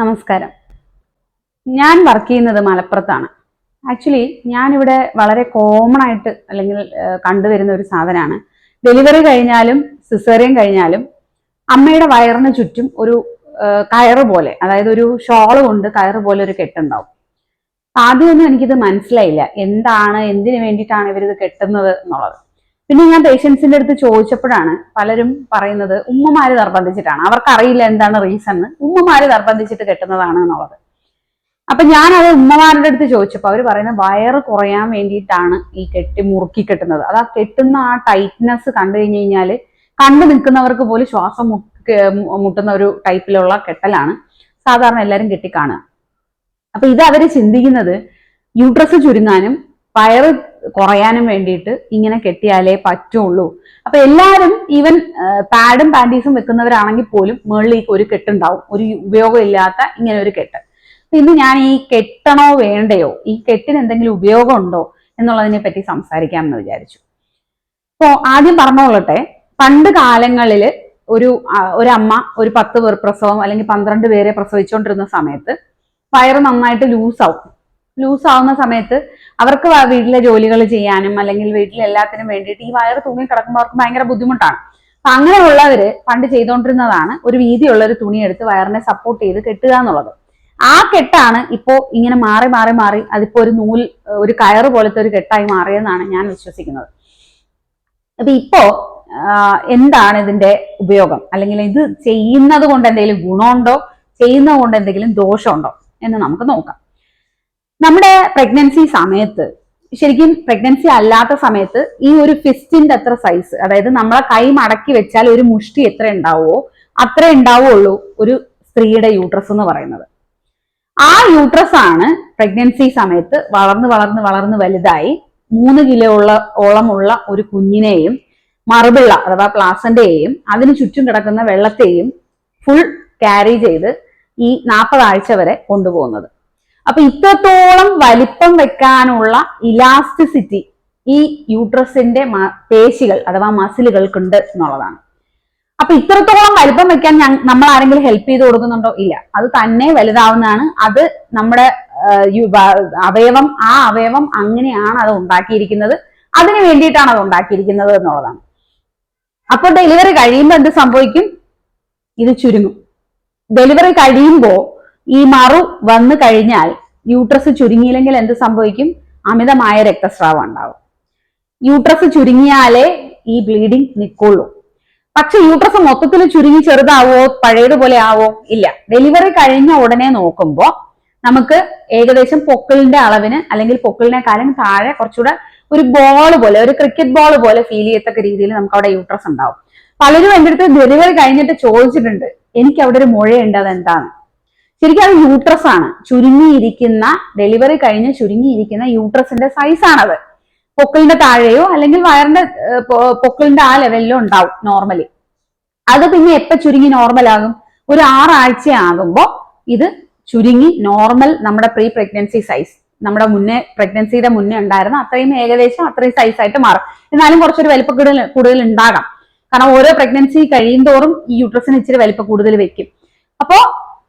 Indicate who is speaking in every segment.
Speaker 1: നമസ്കാരം. ഞാൻ വർക്ക് ചെയ്യുന്നത് മലപ്പുറത്താണ്. ആക്ച്വലി ഞാനിവിടെ വളരെ കോമൺ ആയിട്ട് അല്ലെങ്കിൽ കണ്ടുവരുന്ന ഒരു സാധനമാണ്. ഡെലിവറി കഴിഞ്ഞാലും സിസേറിയൻ കഴിഞ്ഞാലും അമ്മയുടെ വയറിന് ചുറ്റും ഒരു കയറ് പോലെ അതായത് ഒരു ഷോൾ കൊണ്ട് കയറ് പോലെ ഒരു കെട്ടുണ്ടാവും. ആദ്യമൊന്നും എനിക്കിത് മനസ്സിലായില്ല. എന്താണ് എന്തിനു വേണ്ടിയിട്ടാണ് ഇവരിത് കെട്ടുന്നത് എന്നുള്ളത്. പിന്നെ ഞാൻ പേഷ്യൻസിന്റെ അടുത്ത് ചോദിച്ചപ്പോഴാണ് പലരും പറയുന്നത് ഉമ്മമാര് നിർബന്ധിച്ചിട്ടാണ്. അവർക്കറിയില്ല എന്താണ് റീസൺ ഉമ്മമാര് നിർബന്ധിച്ചിട്ട് കെട്ടുന്നതാണ് എന്നുള്ളത്. അപ്പൊ ഞാൻ അത് ഉമ്മമാരുടെ അടുത്ത് ചോദിച്ചപ്പോൾ അവർ പറയുന്നത് വയറ് കുറയാൻ വേണ്ടിയിട്ടാണ് ഈ കെട്ടി മുറുക്കി കെട്ടുന്നത്. അത് ആ കെട്ടുന്ന ആ ടൈറ്റ്നെസ് കണ്ടു കഴിഞ്ഞു കഴിഞ്ഞാൽ കണ്ടു നിൽക്കുന്നവർക്ക് പോലും ശ്വാസം മുട്ടുന്ന ഒരു ടൈപ്പിലുള്ള കെട്ടലാണ് സാധാരണ എല്ലാവരും കെട്ടിക്കാണുക. അപ്പൊ ഇത് അവർ ചിന്തിക്കുന്നത് യൂട്രസ് ചുരുങ്ങാനും വയറ് കുറയാനും വേണ്ടിയിട്ട് ഇങ്ങനെ കെട്ടിയാലേ പറ്റുള്ളൂ. അപ്പൊ എല്ലാവരും ഈവൻ പാഡും പാന്റീസും വെക്കുന്നവരാണെങ്കിൽ പോലും മുകളിൽ ഒരു കെട്ടുണ്ടാവും. ഒരു ഉപയോഗമില്ലാത്ത ഇങ്ങനെ ഒരു കെട്ട്. ഇന്ന് ഞാൻ ഈ കെട്ടണോ വേണ്ടയോ? ഈ കെട്ടിന് എന്തെങ്കിലും ഉപയോഗമുണ്ടോ എന്നുള്ളതിനെ പറ്റി സംസാരിക്കാം എന്ന് വിചാരിച്ചു. അപ്പോ ആദ്യം പറഞ്ഞോളട്ടെ പണ്ട് കാലങ്ങളിൽ ഒരു ഒരമ്മ ഒരു പത്ത് പേർ പ്രസവം അല്ലെങ്കിൽ പന്ത്രണ്ട് പേരെ പ്രസവിച്ചുകൊണ്ടിരുന്ന സമയത്ത് വയറ് നന്നായിട്ട് ലൂസാവും. ലൂസ് ആവുന്ന സമയത്ത് അവർക്ക് വീട്ടിലെ ജോലികൾ ചെയ്യാനും അല്ലെങ്കിൽ വീട്ടിലെ എല്ലാത്തിനും വേണ്ടിയിട്ട് ഈ വയർ തൂങ്ങി കിടക്കുമ്പോൾ അവർക്ക് ഭയങ്കര ബുദ്ധിമുട്ടാണ്. അപ്പൊ അങ്ങനെയുള്ളവര് പണ്ട് ചെയ്തുകൊണ്ടിരുന്നതാണ് ഒരു വീതിയുള്ള ഒരു തുണി എടുത്ത് വയറിനെ സപ്പോർട്ട് ചെയ്ത് കെട്ടുക എന്നുള്ളത്. ആ കെട്ടാണ് ഇപ്പോ ഇങ്ങനെ മാറി മാറി മാറി അതിപ്പോ ഒരു നൂൽ ഒരു കയറ് പോലത്തെ ഒരു കെട്ടായി മാറിയെന്നാണ് ഞാൻ വിശ്വസിക്കുന്നത്. അപ്പൊ ഇപ്പോ എന്താണ് ഇതിന്റെ ഉപയോഗം? അല്ലെങ്കിൽ ഇത് ചെയ്യുന്നത് കൊണ്ട് എന്തെങ്കിലും ഗുണമുണ്ടോ? ചെയ്യുന്നത് കൊണ്ട് എന്തെങ്കിലും ദോഷമുണ്ടോ? എന്ന് നമുക്ക് നോക്കാം. നമ്മുടെ പ്രഗ്നൻസി സമയത്ത് ശരിക്കും പ്രഗ്നൻസി അല്ലാത്ത സമയത്ത് ഈ ഒരു ഫിസ്റ്റിന്റെ അത്ര സൈസ് അതായത് നമ്മളെ കൈ മടക്കി വെച്ചാൽ ഒരു മുഷ്ടി എത്ര ഉണ്ടാവുമോ അത്ര ഉണ്ടാവുള്ളൂ ഒരു സ്ത്രീയുടെ യൂട്രസ് എന്ന് പറയുന്നത്. ആ യൂട്രസ് ആണ് പ്രഗ്നൻസി സമയത്ത് വളർന്ന് വളർന്ന് വളർന്ന് വലുതായി മൂന്ന് കിലോ ഉള്ള ഓളമുള്ള ഒരു കുഞ്ഞിനെയും മറുപിള്ള അഥവാ പ്ലാസന്റെയും അതിന് ചുറ്റും കിടക്കുന്ന വെള്ളത്തെയും ഫുൾ ക്യാരി ചെയ്ത് ഈ നാൽപ്പത് ആഴ്ച വരെ കൊണ്ടുപോകുന്നത്. അപ്പൊ ഇത്രത്തോളം വലിപ്പം വെക്കാനുള്ള ഇലാസ്റ്റിസിറ്റി ഈ യൂട്രസിന്റെ പേശികൾ അഥവാ മസിലുകൾക്കുണ്ട് എന്നുള്ളതാണ്. അപ്പൊ ഇത്രത്തോളം വലിപ്പം വെക്കാൻ നമ്മൾ ആരെങ്കിലും ഹെൽപ്പ് ചെയ്ത് കൊടുക്കുന്നുണ്ടോ? ഇല്ല. അത് തന്നെ വലുതാവുന്നതാണ്. അത് നമ്മുടെ അവയവം ആ അവയവം അങ്ങനെയാണ് അത് ഉണ്ടാക്കിയിരിക്കുന്നത്. അതിന് വേണ്ടിയിട്ടാണ് അത് ഉണ്ടാക്കിയിരിക്കുന്നത് എന്നുള്ളതാണ്. അപ്പൊ ഡെലിവറി കഴിയുമ്പോൾ എന്ത് സംഭവിക്കും? ഇത് ചുരുങ്ങും. ഡെലിവറി കഴിയുമ്പോൾ ഈ മറു വന്നു കഴിഞ്ഞാൽ യൂട്രസ് ചുരുങ്ങിയില്ലെങ്കിൽ എന്ത് സംഭവിക്കും? അമിതമായ രക്തസ്രാവം ഉണ്ടാവും. യൂട്രസ് ചുരുങ്ങിയാലേ ഈ ബ്ലീഡിങ് നിൽക്കുള്ളൂ പക്ഷെ യൂട്രസ് മൊത്തത്തിൽ ചുരുങ്ങി ചെറുതാവോ പഴയതുപോലെ ആവോ? ഇല്ല. ഡെലിവറി കഴിഞ്ഞ ഉടനെ നോക്കുമ്പോൾ നമുക്ക് ഏകദേശം പൊക്കിളിന്റെ അളവിന് അല്ലെങ്കിൽ പൊക്കിളിനെക്കാളും താഴെ കുറച്ചുകൂടെ ഒരു ബോൾ പോലെ ഒരു ക്രിക്കറ്റ് ബോൾ പോലെ ഫീൽ ചെയ്യത്തക്ക രീതിയിൽ നമുക്ക് അവിടെ യൂട്രസ് ഉണ്ടാവും. പലരും എന്റെ അടുത്ത് ഡെലിവറി കഴിഞ്ഞിട്ട് ചോദിച്ചിട്ടുണ്ട് എനിക്ക് അവിടെ ഒരു മുഴയുണ്ട് അത് എന്താണ് ശരിക്കും അത് യൂട്രസ് ആണ്. ചുരുങ്ങിയിരിക്കുന്ന ഡെലിവറി കഴിഞ്ഞ് ചുരുങ്ങിയിരിക്കുന്ന യൂട്രസിന്റെ സൈസ് ആണത്. പൊക്കിളിന്റെ താഴെയോ അല്ലെങ്കിൽ വയറിന്റെ പൊക്കിളിന്റെ ആ ലെവലിലോ ഉണ്ടാവും നോർമലി അത് പിന്നെ എപ്പോ ചുരുങ്ങി നോർമൽ ആകും? ഒരു ആറാഴ്ച ആകുമ്പോൾ ഇത് ചുരുങ്ങി നോർമൽ നമ്മുടെ പ്രീ പ്രഗ്നൻസി സൈസ് നമ്മുടെ മുന്നേ പ്രഗ്നൻസിയുടെ മുന്നേ ഉണ്ടായിരുന്ന അത്രയും ഏകദേശം അത്രയും സൈസ് ആയിട്ട് മാറും. എന്നാലും കുറച്ചൊരു വലിപ്പ കൂടുതൽ കൂടുതൽ ഉണ്ടാകാം. കാരണം ഓരോ പ്രഗ്നൻസി കഴിയും തോറും ഈ യൂട്രസിന് ഇച്ചിരി വലിപ്പം കൂടുതൽ വെക്കും. അപ്പോ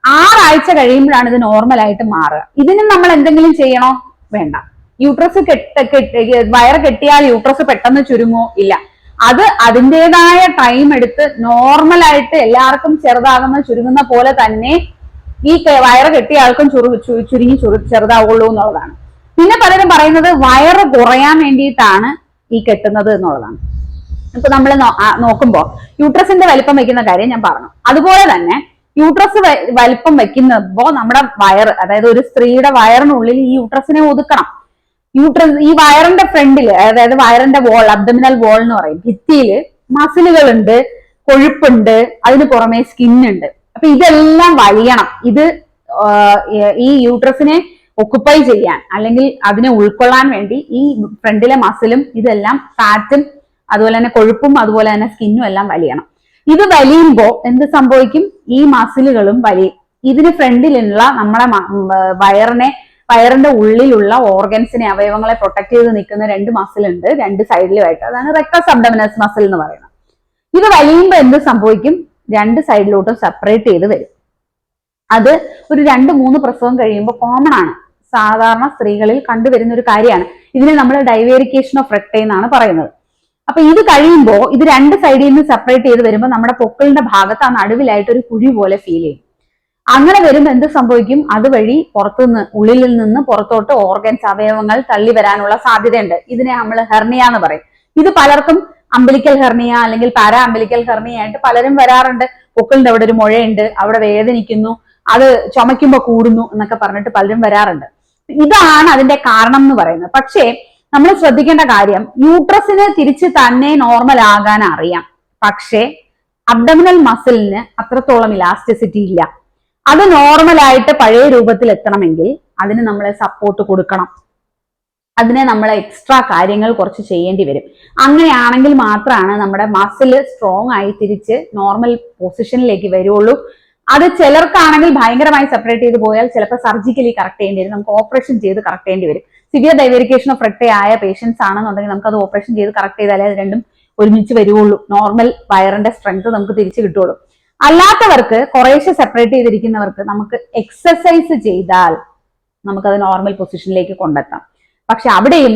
Speaker 1: ആറാഴ്ച കഴിയുമ്പോഴാണ് ഇത് നോർമൽ ആയിട്ട് മാറുക. ഇതിനും നമ്മൾ എന്തെങ്കിലും ചെയ്യണോ? വേണ്ട. യൂട്രസ് കെട്ട കെട്ടി വയറ് കെട്ടിയാൽ യൂട്രസ് പെട്ടെന്ന് ചുരുങ്ങോ? ഇല്ല. അത് അതിന്റെതായ ടൈം എടുത്ത് നോർമലായിട്ട് എല്ലാവർക്കും ചെറുതാകുന്ന ചുരുങ്ങുന്ന പോലെ തന്നെ ഈ വയറ് കെട്ടിയ ആൾക്കും ചുരു ചുരുങ്ങി ചുരു ചെറുതാവുള്ളൂ എന്നുള്ളതാണ്. പിന്നെ പലരും പറയുന്നത് വയറ് കുറയാൻ വേണ്ടിയിട്ടാണ് ഈ കെട്ടുന്നത് എന്നുള്ളതാണ്. ഇപ്പൊ നമ്മൾ നോക്കുമ്പോൾ യൂട്രസിന്റെ വലിപ്പം വെക്കുന്ന കാര്യം ഞാൻ പറഞ്ഞു. അതുപോലെ തന്നെ യൂട്രസ് വലിപ്പം വെക്കുന്നപ്പോ നമ്മുടെ വയർ അതായത് ഒരു സ്ത്രീയുടെ വയറിനുള്ളിൽ ഈ യൂട്രസിനെ ഒതുക്കണം. യൂട്രസ് ഈ വയറിന്റെ ഫ്രണ്ടിൽ അതായത് വയറിന്റെ വോൾ അബ്ഡമിനൽ വോൾ എന്ന് പറയും. ഭിത്തിയിൽ മസിലുകളുണ്ട് കൊഴുപ്പുണ്ട് അതിന് പുറമെ സ്കിന്നുണ്ട് അപ്പൊ ഇതെല്ലാം വലിയണം. ഇത് ഈ യൂട്രസിനെ ഒക്കുപ്പൈ ചെയ്യാൻ അല്ലെങ്കിൽ അതിനെ ഉൾക്കൊള്ളാൻ വേണ്ടി ഈ ഫ്രണ്ടിലെ മസിലും ഇതെല്ലാം ഫാറ്റും അതുപോലെ തന്നെ കൊഴുപ്പും അതുപോലെ തന്നെ സ്കിന്നും എല്ലാം വലിയണം. ഇത് വലിയുമ്പോൾ എന്ത് സംഭവിക്കും? ഈ മസിലുകളും വലിയും ഇതിന് ഫ്രണ്ടിലുള്ള ആ, വയറിനെ വയറിന്റെ ഉള്ളിലുള്ള ഓർഗൻസിനെ അവയവങ്ങളെ പ്രൊട്ടക്ട് ചെയ്ത് നിൽക്കുന്ന രണ്ട് മസിൽ ഉണ്ട് രണ്ട് സൈഡിലുമായിട്ട് അതാണ് റെക്ടസ് അബ്ഡമിനസ് മസിൽ എന്ന് പറയുന്നത്. ഇത് വലിയുമ്പോൾ എന്ത് സംഭവിക്കും? രണ്ട് സൈഡിലോട്ടും സെപ്പറേറ്റ് ചെയ്ത് വരും. അത് ഒരു രണ്ട് മൂന്ന് പ്രസവം കഴിയുമ്പോൾ കോമൺ ആണ്. സാധാരണ സ്ത്രീകളിൽ കണ്ടുവരുന്ന ഒരു കാര്യമാണ്. ഇതിനെ നമ്മൾ ഡൈവേരിക്കേഷൻ ഓഫ് റെക്ടൈ എന്നാണ് പറയുന്നത്. അപ്പൊ ഇത് കഴിയുമ്പോൾ ഇത് രണ്ട് സൈഡിൽ നിന്ന് സെപ്പറേറ്റ് ചെയ്ത് വരുമ്പോൾ നമ്മുടെ പൊക്കിളിന്റെ ഭാഗത്ത് ആ നടുവിലായിട്ട് ഒരു കുഴി പോലെ ഫീൽ ചെയ്യും. അങ്ങനെ വരുമ്പോൾ എന്ത് സംഭവിക്കും? അതുവഴി പുറത്തുനിന്ന് ഉള്ളിൽ നിന്ന് പുറത്തോട്ട് ഓർഗൻസ് അവയവങ്ങൾ തള്ളി വരാനുള്ള സാധ്യതയുണ്ട്. ഇതിനെ നമ്മൾ ഹെർണിയ എന്ന് പറയും. ഇത് പലർക്കും അമ്പലിക്കൽ ഹെർണിയ അല്ലെങ്കിൽ പാരാ അമ്പലിക്കൽ ഹെർണിയ ആയിട്ട് പലരും വരാറുണ്ട്. പൊക്കിളിന്റെ അവിടെ ഒരു മുഴയുണ്ട് അവിടെ വേദനിക്കുന്നു അത് ചുമയ്ക്കുമ്പോൾ കൂടുന്നു എന്നൊക്കെ പറഞ്ഞിട്ട് പലരും വരാറുണ്ട്. ഇതാണ് അതിന്റെ കാരണം എന്ന് പറയുന്നത്. പക്ഷേ നമ്മൾ ശ്രദ്ധിക്കേണ്ട കാര്യം യൂട്രസിന് തിരിച്ച് തന്നെ നോർമൽ ആകാൻ അറിയാം. പക്ഷേ അബ്ഡമിനൽ മസിലിന് അത്രത്തോളം ഇലാസ്റ്റിസിറ്റി ഇല്ല. അത് നോർമൽ ആയിട്ട് പഴയ രൂപത്തിൽ എത്തണമെങ്കിൽ അതിന് നമ്മൾ സപ്പോർട്ട് കൊടുക്കണം. അതിനെ നമ്മൾ എക്സ്ട്രാ കാര്യങ്ങൾ കുറച്ച് ചെയ്യേണ്ടി വരും. അങ്ങനെയാണെങ്കിൽ മാത്രമാണ് നമ്മുടെ മസിൽ സ്ട്രോങ് ആയി തിരിച്ച് നോർമൽ പൊസിഷനിലേക്ക് വരുള്ളൂ. അത് ചിലർക്കാണെങ്കിൽ ഭയങ്കരമായി സെപ്പറേറ്റ് ചെയ്ത് പോയാൽ ചിലപ്പോൾ സർജിക്കലി കറക്റ്റ് ചെയ്യേണ്ടി വരും. നമുക്ക് ഓപ്പറേഷൻ ചെയ്ത് കറക്റ്റ് ചെയ്യേണ്ടി വരും. സിവിയർ ഡൈവേരിക്കേഷൻ ഓഫ് റെക്ടേ ആയ പേഷ്യൻസ് ആണെന്നുണ്ടെങ്കിൽ നമുക്ക് അത് ഓപ്പറേഷൻ ചെയ്ത് കറക്റ്റ് ചെയ്താലേ അത് രണ്ടും ഒരുമിച്ച് വരുവുള്ളൂ. നോർമൽ വയറിന്റെ സ്ട്രെങ്ത് നമുക്ക് തിരിച്ചു കിട്ടുള്ളൂ അല്ലാത്തവർക്ക് കുറേശ്ശെ സെപ്പറേറ്റ് ചെയ്തിരിക്കുന്നവർക്ക് നമുക്ക് എക്സസൈസ് ചെയ്താൽ നമുക്കത് നോർമൽ പൊസിഷനിലേക്ക് കൊണ്ടെത്താം. പക്ഷെ അവിടെയും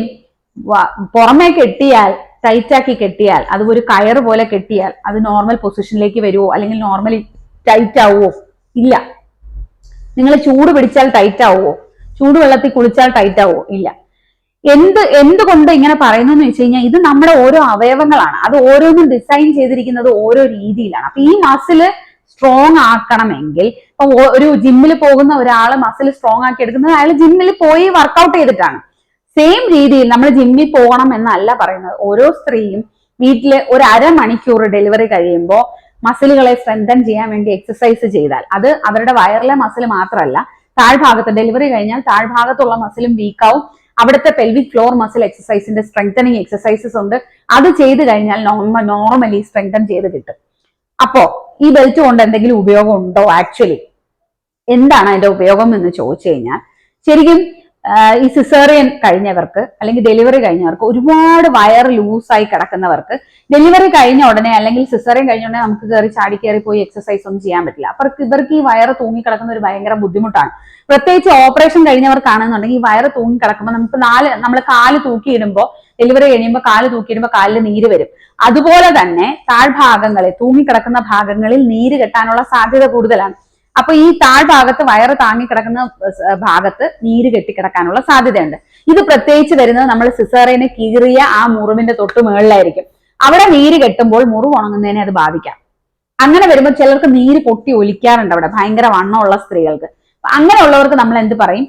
Speaker 1: പുറമെ കെട്ടിയാൽ ടൈറ്റാക്കി കെട്ടിയാൽ അത് ഒരു കയർ പോലെ കെട്ടിയാൽ അത് നോർമൽ പൊസിഷനിലേക്ക് വരുമോ അല്ലെങ്കിൽ നോർമലി ടൈറ്റ് ആവുമോ ഇല്ല. നിങ്ങൾ ചൂട് പിടിച്ചാൽ ടൈറ്റ് ആവുമോ ചൂടുവെള്ളത്തിൽ കുളിച്ചാൽ ടൈറ്റ് ആവോ? ഇല്ല. എന്ത് എന്തുകൊണ്ട് ഇങ്ങനെ പറയുന്നു എന്ന് വെച്ച് കഴിഞ്ഞാൽ ഇത് നമ്മുടെ ഓരോ അവയവങ്ങളാണ്. അത് ഓരോന്നും ഡിസൈൻ ചെയ്തിരിക്കുന്നത് ഓരോ രീതിയിലാണ്. അപ്പൊ ഈ മസിൽ സ്ട്രോങ് ആക്കണമെങ്കിൽ ഇപ്പൊ ഒരു ജിമ്മിൽ പോകുന്ന ഒരാൾ മസിൽ സ്ട്രോങ് ആക്കി എടുക്കുന്നത് അയാൾ ജിമ്മിൽ പോയി വർക്കൗട്ട് ചെയ്തിട്ടാണ്. സെയിം രീതിയിൽ നമ്മൾ ജിമ്മിൽ പോകണം എന്നല്ല പറയുന്നത്. ഓരോ സ്ത്രീയും വീട്ടിൽ ഒരു അരമണിക്കൂർ ഡെലിവറി കഴിയുമ്പോൾ മസിലുകളെ സ്ട്രെങ്തൻ ചെയ്യാൻ വേണ്ടി എക്സസൈസ് ചെയ്താൽ. അത് അവരുടെ വയറിലെ മസിൽ മാത്രമല്ല താഴ്ഭാഗത്ത് ഡെലിവറി കഴിഞ്ഞാൽ താഴ്ഭാഗത്തുള്ള മസിലും വീക്കാവും അവിടുത്തെ പെൽവിക് ഫ്ലോർ മസിൽ എക്സസൈസിന്റെ സ്ട്രെങ്തനിങ് എക്സസൈസസ് ഉണ്ട്. അത് ചെയ്ത് കഴിഞ്ഞാൽ നോർമലി സ്ട്രെങ്തൻ ചെയ്ത് കിട്ടും. അപ്പോ ഈ ബെൽറ്റ് കൊണ്ട് എന്തെങ്കിലും ഉപയോഗം ഉണ്ടോ? ആക്ച്വലി എന്താണ് അതിന്റെ ഉപയോഗം എന്ന് ചോദിച്ചു കഴിഞ്ഞാൽ ശരിക്കും ഈ സിസേറിയൻ കഴിഞ്ഞവർക്ക് അല്ലെങ്കിൽ ഡെലിവറി കഴിഞ്ഞവർക്ക് ഒരുപാട് വയർ ലൂസായി കിടക്കുന്നവർക്ക് ഡെലിവറി കഴിഞ്ഞ ഉടനെ അല്ലെങ്കിൽ സിസേറിയൻ കഴിഞ്ഞ ഉടനെ നമുക്ക് കയറി ചാടി കയറി പോയി എക്സസൈസ് ഒന്നും ചെയ്യാൻ പറ്റില്ല. അവർക്ക് ഇവർക്ക് ഈ വയറ് തൂങ്ങി കിടക്കുന്ന ഒരു ഭയങ്കര ബുദ്ധിമുട്ടാണ്. പ്രത്യേകിച്ച് ഓപ്പറേഷൻ കഴിഞ്ഞവർക്കാണെന്നുണ്ടെങ്കിൽ ഈ വയറ് തൂങ്ങി കിടക്കുമ്പോൾ നമുക്ക് നാല് നമ്മൾ കാൽ തൂക്കിയിടുമ്പോൾ ഡെലിവറി കഴിയുമ്പോൾ കാൽ തൂക്കിയിടുമ്പോൾ കാലിൽ നീര് വരും. അതുപോലെ തന്നെ താഴ്ഭാഗങ്ങളിൽ തൂങ്ങിക്കിടക്കുന്ന ഭാഗങ്ങളിൽ നീര് കെട്ടാനുള്ള സാധ്യത കൂടുതലാണ്. അപ്പൊ ഈ താഴ്ഭാഗത്ത് വയറ് താങ്ങി കിടക്കുന്ന ഏർ ഭാഗത്ത് നീര് കെട്ടിക്കിടക്കാനുള്ള സാധ്യതയുണ്ട്. ഇത് പ്രത്യേകിച്ച് വരുന്നത് നമ്മൾ സിസേറിയന് കീറിയ ആ മുറിവിന്റെ തൊട്ട് മുകളിലായിരിക്കും അവിടെ നീര് കെട്ടുമ്പോൾ മുറിവ് ഉണങ്ങുന്നതിനെ അത് ബാധിക്കാം. അങ്ങനെ വരുമ്പോൾ ചിലർക്ക് നീര് പൊട്ടി ഒലിക്കാറുണ്ട് അവിടെ ഭയങ്കര വണ്ണമുള്ള സ്ത്രീകൾക്ക്. അങ്ങനെയുള്ളവർക്ക് നമ്മൾ എന്ത് പറയും?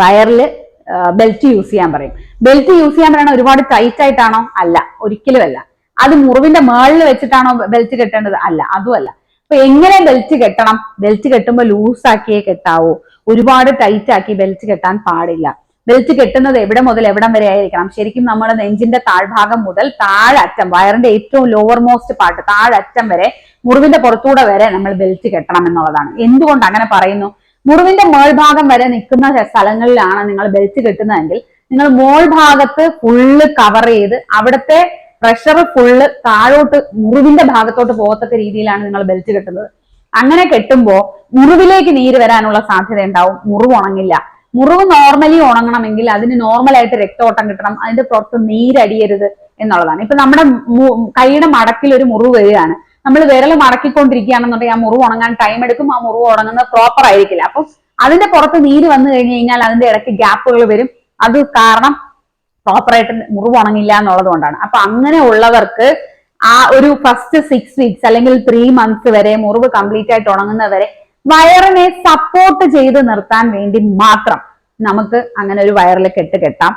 Speaker 1: വയറിൽ ബെൽറ്റ് യൂസ് ചെയ്യാൻ പറയും. ബെൽറ്റ് യൂസ് ചെയ്യാൻ പറയണ ഒരുപാട് ടൈറ്റ് ആയിട്ടാണോ? അല്ല ഒരിക്കലും അല്ല. അത് മുറിവിന്റെ മേളിൽ വെച്ചിട്ടാണോ ബെൽറ്റ് കെട്ടേണ്ടത്? അല്ല അതുമല്ല അപ്പൊ എങ്ങനെ ബെൽറ്റ് കെട്ടണം? ബെൽറ്റ് കെട്ടുമ്പോൾ ലൂസ് ആക്കിയേ കെട്ടാവൂ. ഒരുപാട് ടൈറ്റ് ആക്കി ബെൽറ്റ് കെട്ടാൻ പാടില്ല. ബെൽറ്റ് കെട്ടുന്നത് എവിടെ മുതൽ എവിടം വരെ ആയിരിക്കണം. ശരിക്കും നമ്മുടെ നെഞ്ചിന്റെ താഴ്ഭാഗം മുതൽ താഴറ്റം വയറിന്റെ ഏറ്റവും ലോവർ മോസ്റ്റ് പാർട്ട് താഴറ്റം വരെ മുറിവിന്റെ പുറത്തൂടെ വരെ നമ്മൾ ബെൽറ്റ് കെട്ടണം എന്നുള്ളതാണ്. എന്തുകൊണ്ട് അങ്ങനെ പറയുന്നു? മുറിവിന്റെ മേൾഭാഗം വരെ നിൽക്കുന്ന സ്ഥലങ്ങളിലാണ് നിങ്ങൾ ബെൽറ്റ് കെട്ടുന്നതെങ്കിൽ നിങ്ങൾ മോൾ ഭാഗത്ത് ഫുള്ള് കവർ ചെയ്ത് അവിടുത്തെ പ്രഷർ ഫുള്ള് താഴോട്ട് മുറിവിന്റെ ഭാഗത്തോട്ട് പോകത്തക്ക രീതിയിലാണ് നിങ്ങൾ ബെൽറ്റ് കെട്ടുന്നത്. അങ്ങനെ കെട്ടുമ്പോൾ മുറിവിലേക്ക് നീര് വരാനുള്ള സാധ്യത ഉണ്ടാവും. മുറിവ് ഉണങ്ങില്ല. മുറിവ് നോർമലി ഉണങ്ങണമെങ്കിൽ അതിന് നോർമലായിട്ട് രക്തോട്ടം കിട്ടണം. അതിന്റെ പുറത്ത് നീരടിയരുത് എന്നുള്ളതാണ്. ഇപ്പൊ നമ്മുടെ കൈയുടെ മടക്കിൽ ഒരു മുറിവ് വരികയാണ്. നമ്മൾ വിരൽ മടക്കിക്കൊണ്ടിരിക്കുകയാണെന്നുണ്ടെങ്കിൽ ആ മുറിവ് ഉണങ്ങാൻ ടൈം എടുക്കും. ആ മുറിവ് ഉണങ്ങുന്നത് പ്രോപ്പർ ആയിരിക്കില്ല. അപ്പം അതിന്റെ പുറത്ത് നീര് വന്നു കഴിഞ്ഞു കഴിഞ്ഞാൽ അതിന്റെ ഇടയ്ക്ക് ഗ്യാപ്പുകൾ വരും. അത് കാരണം പ്രോപ്പറായിട്ട് മുറിവ് ഉണങ്ങില്ല എന്നുള്ളത് കൊണ്ടാണ്. അപ്പൊ അങ്ങനെ ഉള്ളവർക്ക് ആ ഒരു ഫസ്റ്റ് സിക്സ് വീക്സ് അല്ലെങ്കിൽ ത്രീ മന്ത്സ് വരെ മുറിവ് കംപ്ലീറ്റ് ആയിട്ട് ഉണങ്ങുന്നവരെ വയറിനെ സപ്പോർട്ട് ചെയ്ത് നിർത്താൻ വേണ്ടി മാത്രം നമുക്ക് അങ്ങനെ ഒരു വയറിൽ കെട്ട് കെട്ടാം.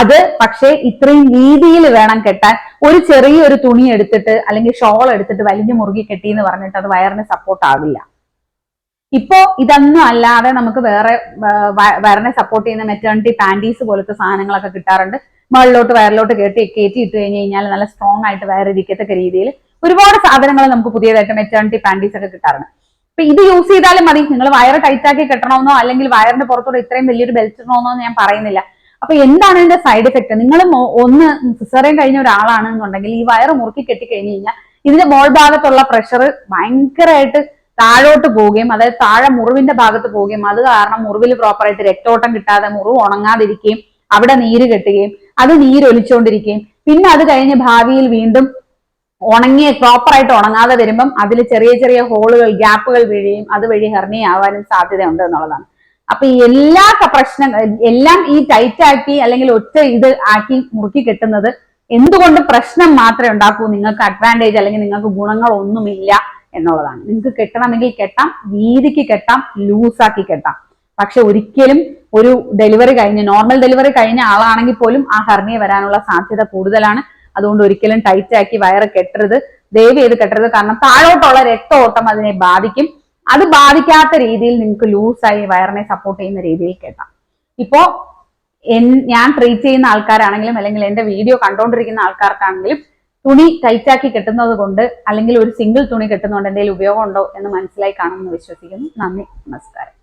Speaker 1: അത് പക്ഷേ ഇത്രയും രീതിയിൽ വേണം കെട്ടാൻ. ഒരു ചെറിയൊരു തുണി എടുത്തിട്ട് അല്ലെങ്കിൽ ഷോൾ എടുത്തിട്ട് വലിഞ്ഞു മുറുകി കെട്ടി എന്ന് പറഞ്ഞിട്ട് അത് വയറിന് സപ്പോർട്ട് ആവില്ല. ഇപ്പോ ഇതൊന്നും അല്ലാതെ നമുക്ക് വേറെ വയറിനെ സപ്പോർട്ട് ചെയ്യുന്ന മെറ്റേണിറ്റി പാന്റീസ് പോലത്തെ സാധനങ്ങളൊക്കെ കിട്ടാറുണ്ട്. മുകളിലോട്ട് വയറിലോട്ട് കയറ്റി കയറ്റി ഇട്ട് കഴിഞ്ഞ് കഴിഞ്ഞാൽ നല്ല സ്ട്രോങ് ആയിട്ട് വയറിരിക്കത്തക്ക രീതിയിൽ ഒരുപാട് സാധനങ്ങൾ നമുക്ക് പുതിയതായിട്ട് മെറ്റേണിറ്റി പാന്റീസ് ഒക്കെ കിട്ടാറുണ്ട്. അപ്പൊ ഇത് യൂസ് ചെയ്താലും മതി. നിങ്ങൾ വയറ് ടൈറ്റ് ആക്കി കെട്ടണമെന്നോ അല്ലെങ്കിൽ വയറിന്റെ പുറത്തോടെ ഇത്രയും വലിയൊരു ബെൽറ്റ് ഇടണമെന്നോ ഞാൻ പറയുന്നില്ല. അപ്പൊ എന്താണ് ഇതിന്റെ സൈഡ് എഫക്ട് നിങ്ങൾ ഒന്ന് സിസറിയൻ കഴിഞ്ഞ ഒരാളാണെന്നുണ്ടെങ്കിൽ ഈ വയറ് മുറുക്കി കെട്ടി കഴിഞ്ഞു കഴിഞ്ഞാൽ ഇതിന്റെ മോൾ ഭാഗത്തുള്ള പ്രഷർ ഭയങ്കരമായിട്ട് താഴോട്ട് പോവുകയും അതായത് താഴെ മുറിവിന്റെ ഭാഗത്ത് പോവുകയും അത് കാരണം മുറിവിൽ പ്രോപ്പറായിട്ട് രക്തോട്ടം കിട്ടാതെ മുറിവ് ഉണങ്ങാതിരിക്കുകയും അവിടെ നീര് കെട്ടുകയും അത് നീരൊലിച്ചുകൊണ്ടിരിക്കുകയും പിന്നെ അത് കഴിഞ്ഞ് ഭാവിയിൽ വീണ്ടും ഉണങ്ങിയ പ്രോപ്പറായിട്ട് ഉണങ്ങാതെ വരുമ്പം അതിൽ ചെറിയ ചെറിയ ഹോളുകൾ ഗ്യാപ്പുകൾ വീഴുകയും അതുവഴി ഹെർണിയ ആവാനും സാധ്യതയുണ്ട് എന്നുള്ളതാണ്. അപ്പൊ എല്ലാ പ്രശ്നം എല്ലാം ഈ ടൈറ്റ് ആക്കി അല്ലെങ്കിൽ ഒറ്റ ഇത് ആക്കി മുറുക്കി കെട്ടുന്നത് എന്തുകൊണ്ട് പ്രശ്നം മാത്രമേ ഉണ്ടാക്കൂ? നിങ്ങൾക്ക് അഡ്വാന്റേജ് അല്ലെങ്കിൽ നിങ്ങൾക്ക് ഗുണങ്ങളൊന്നുമില്ല എന്നുള്ളതാണ്. നിങ്ങൾക്ക് കെട്ടണമെങ്കിൽ കെട്ടാം വീതിക്ക് കെട്ടാം ലൂസാക്കി കെട്ടാം. പക്ഷെ ഒരിക്കലും ഒരു ഡെലിവറി കഴിഞ്ഞ് നോർമൽ ഡെലിവറി കഴിഞ്ഞ ആളാണെങ്കിൽ പോലും ആ ഹെർണിയ വരാനുള്ള സാധ്യത കൂടുതലാണ്. അതുകൊണ്ട് ഒരിക്കലും ടൈറ്റ് ആക്കി വയറ് കെട്ടരുത്. ദയവ് ചെയ്ത് കെട്ടരുത്. കാരണം താഴോട്ടുള്ള രക്തഓട്ടം അതിനെ ബാധിക്കും. അത് ബാധിക്കാത്ത രീതിയിൽ നിങ്ങൾക്ക് ലൂസായി വയറിനെ സപ്പോർട്ട് ചെയ്യുന്ന രീതിയിൽ കെട്ടാം ഇപ്പോ എൻ- ഞാൻ ട്രീറ്റ് ചെയ്യുന്ന ആൾക്കാരാണെങ്കിലും അല്ലെങ്കിൽ എന്റെ വീഡിയോ കണ്ടുകൊണ്ടിരിക്കുന്ന ആൾക്കാർക്കാണെങ്കിലും തുണി ടൈറ്റാക്കി കെട്ടുന്നത് കൊണ്ട് അല്ലെങ്കിൽ ഒരു സിംഗിൾ തുണി കെട്ടുന്നതുകൊണ്ട് എന്തെങ്കിലും ഉപയോഗമുണ്ടോ എന്ന് മനസ്സിലായി കാണുമെന്ന് വിശ്വസിക്കുന്നു. നന്ദി. നമസ്കാരം.